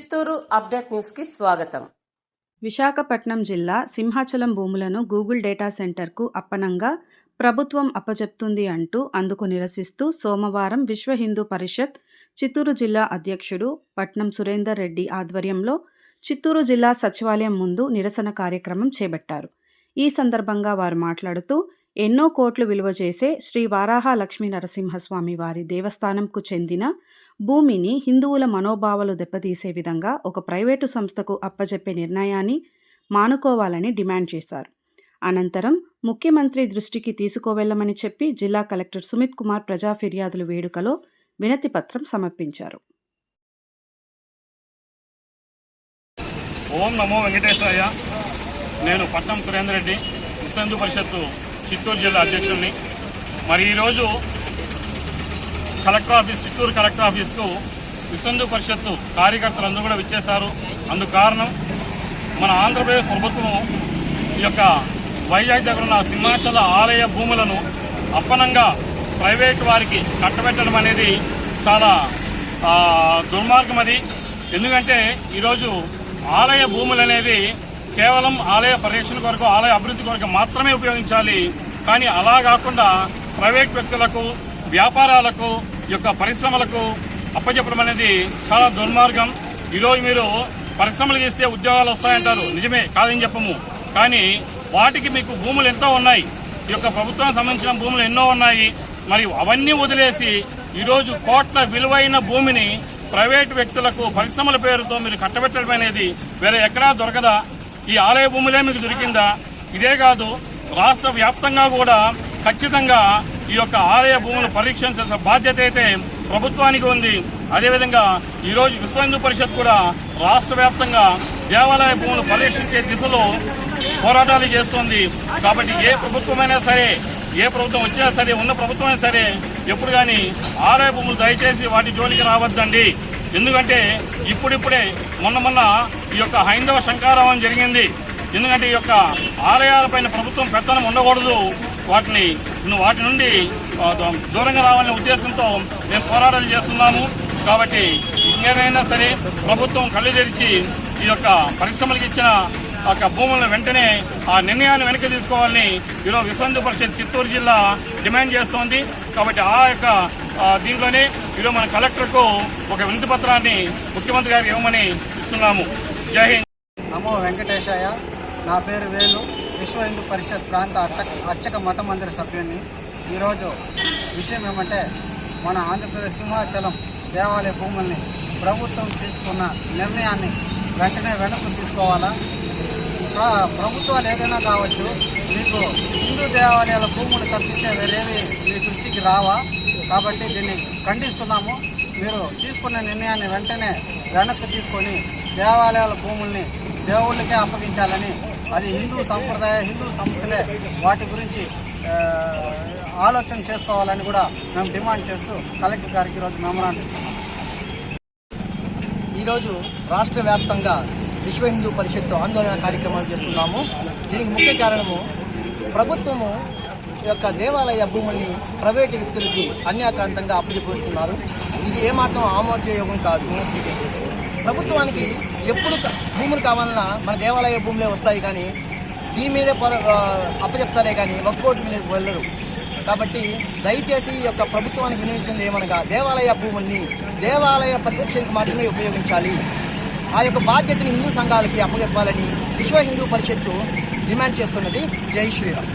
Chittoor update న్యూస్కి స్వాగతం. విశాఖపట్నం జిల్లా సింహాచలం భూములను గూగుల్ డేటా సెంటర్కు అప్పనంగా ప్రభుత్వం అప్పజెప్తుంది అంటూ అందుకు నిరసిస్తూ సోమవారం విశ్వ హిందూ పరిషత్ చిత్తూరు జిల్లా అధ్యక్షుడు పట్నం సురేందర్ రెడ్డి ఆధ్వర్యంలో చిత్తూరు జిల్లా సచివాలయం ముందు నిరసన కార్యక్రమం చేపట్టారు. ఈ సందర్భంగా వారు మాట్లాడుతూ ఎన్నో కోట్లు విలువ చేసే శ్రీ వారాహ లక్ష్మీ నరసింహస్వామి వారి దేవస్థానంకు చెందిన భూమిని హిందువుల మనోభావాలు దెబ్బతీసే విధంగా ఒక ప్రైవేటు సంస్థకు అప్పజెప్పే నిర్ణయాన్ని మానుకోవాలని డిమాండ్ చేశారు. అనంతరం ముఖ్యమంత్రి దృష్టికి తీసుకువెళ్ళమని చెప్పి జిల్లా కలెక్టర్ సుమిత్ కుమార్ ప్రజా ఫిర్యాదుల వేడుకలో వినతి పత్రం సమర్పించారు. ఓం నమో వెంకటేశ్వరయ్య నేను పట్నం సురేందర్ రెడ్డి. విశ్వ పరిషత్తు చిత్తూరు జిల్లా అధ్యక్షుడిని. మరి ఈరోజు కలెక్టర్ ఆఫీస్ చిత్తూరు కలెక్టర్ ఆఫీస్కు విశ్వ పరిషత్తు కార్యకర్తలందరూ కూడా విచ్చేశారు. అందుకు కారణం మన ఆంధ్రప్రదేశ్ ప్రభుత్వం ఈ యొక్క వైజాగ్ దగ్గర ఉన్న సింహాచల ఆలయ భూములను అప్పనంగా ప్రైవేట్ వారికి కట్టబెట్టడం అనేది చాలా దుర్మార్గం అది. ఎందుకంటే ఈరోజు ఆలయ భూములు అనేది కేవలం ఆలయ పరిరక్షణ కొరకు ఆలయ అభివృద్ధి కొరకు మాత్రమే ఉపయోగించాలి. కానీ అలా కాకుండా ప్రైవేట్ వ్యక్తులకు వ్యాపారాలకు ఈ యొక్క పరిశ్రమలకు అప్పచెప్పడం అనేది చాలా దుర్మార్గం. ఈరోజు మీరు పరిశ్రమలు చేస్తే ఉద్యోగాలు వస్తాయంటారు. నిజమే కాదని చెప్పము. కానీ వాటికి మీకు భూములు ఎంతో ఉన్నాయి. ఈ యొక్క ప్రభుత్వానికి సంబంధించిన భూములు ఎన్నో ఉన్నాయి. మరి అవన్నీ వదిలేసి ఈరోజు కోట్ల విలువైన భూమిని ప్రైవేటు వ్యక్తులకు పరిశ్రమల పేరుతో మీరు కట్టబెట్టడం అనేది వేరే ఎక్కడా దొరకదా? ఈ ఆలయ భూములే మీకు దొరికిందా? ఇదే కాదు రాష్ట్ర వ్యాప్తంగా కూడా ఖచ్చితంగా ఈ యొక్క ఆలయ భూములు పరీక్షించాల్సిన బాధ్యత అయితే ప్రభుత్వానికి ఉంది. అదేవిధంగా ఈరోజు విశ్వ హిందూ పరిషత్ కూడా రాష్ట్ర వ్యాప్తంగా దేవాలయ భూములు పరీక్షించే దిశలో పోరాటాలు చేస్తోంది. కాబట్టి ఏ ప్రభుత్వమైనా సరే ఏ ప్రభుత్వం వచ్చినా సరే ఉన్న ప్రభుత్వమైనా సరే ఎప్పుడు కానీ ఆలయ భూములు దయచేసి వాటి జోలికి రావద్దండి. ఎందుకంటే ఇప్పుడిప్పుడే మొన్న మొన్న ఈ యొక్క హైందవ శంకారావం జరిగింది. ఎందుకంటే ఈ యొక్క ఆలయాలపైన ప్రభుత్వం పెత్తనం ఉండకూడదు. వాటిని వాటి నుండి దూరంగా రావాలనే ఉద్దేశంతో మేము పోరాటాలు చేస్తున్నాము. కాబట్టి ఇంకేదైనా సరే ప్రభుత్వం కళ్ళు తెరిచి ఈ యొక్క పరిశ్రమలకు ఇచ్చిన ఒక యొక్క భూములను వెంటనే ఆ నిర్ణయాన్ని వెనక్కి తీసుకోవాలని ఈరోజు విశ్వ పరిషత్ చిత్తూరు జిల్లా డిమాండ్ చేస్తోంది. కాబట్టి ఆ యొక్క దీంట్లోనే ఈరోజు మన కలెక్టర్కు ఒక వినతి పత్రాన్ని ముఖ్యమంత్రి గారికి ఇవ్వమని ఇస్తున్నాము. జై హింద్. నమో వెంకటేశాయ. నా పేరు వేలు. విశ్వ హిందూ పరిషత్ ప్రాంత అర్చక అర్చక మఠ మందిర సభ్యుడిని ఈరోజు విషయం ఏమంటే మన ఆంధ్రప్రదేశ్ సింహాచలం దేవాలయ భూముల్ని ప్రభుత్వం తీసుకున్న నిర్ణయాన్ని వెంటనే వెనక్కు తీసుకోవాలా? ప్రభుత్వాలు ఏదైనా కావచ్చు మీకు హిందూ దేవాలయాల భూములు తప్పిస్తే వేరేవి మీ దృష్టికి రావా? కాబట్టి దీన్ని ఖండిస్తున్నాము. మీరు తీసుకున్న నిర్ణయాన్ని వెంటనే వెనక్కి తీసుకొని దేవాలయాల భూముల్ని దేవుళ్ళకే అప్పగించాలని అది హిందూ సంప్రదాయ హిందూ సంస్థలే వాటి గురించి ఆలోచన చేసుకోవాలని కూడా మేము డిమాండ్ చేస్తూ కలెక్టర్ గారికి ఈరోజు మెమరాండం ఇస్తున్నాం. ఈరోజు రాష్ట్ర వ్యాప్తంగా విశ్వ హిందూ పరిషత్తు ఆందోళన కార్యక్రమాలు చేస్తున్నాము. దీనికి ముఖ్య కారణము ప్రభుత్వము యొక్క దేవాలయ భూముల్ని ప్రైవేటు వ్యక్తులకి అన్యాక్రాంతంగా అప్పచెప్పుతున్నారు ఇది ఏమాత్రం ఆమోదయోగం కాదు. ప్రభుత్వానికి ఎప్పుడు భూములు కావాలన్నా మన దేవాలయ భూములే వస్తాయి కానీ దీని మీదే పొర అప్పచెప్తారే కానీ ఒక్కోటి మీద వెళ్ళరు. కాబట్టి దయచేసి ఈ యొక్క ప్రభుత్వానికి వినియోగించింది ఏమనగా దేవాలయ భూముల్ని దేవాలయ పరిరక్షణకు మాత్రమే ఉపయోగించాలి. ఆ యొక్క బాధ్యతను హిందూ సంఘాలకి అప్పచెప్పాలని విశ్వ హిందూ పరిషత్తు డిమాండ్ చేస్తున్నది. జై శ్రీరామ్.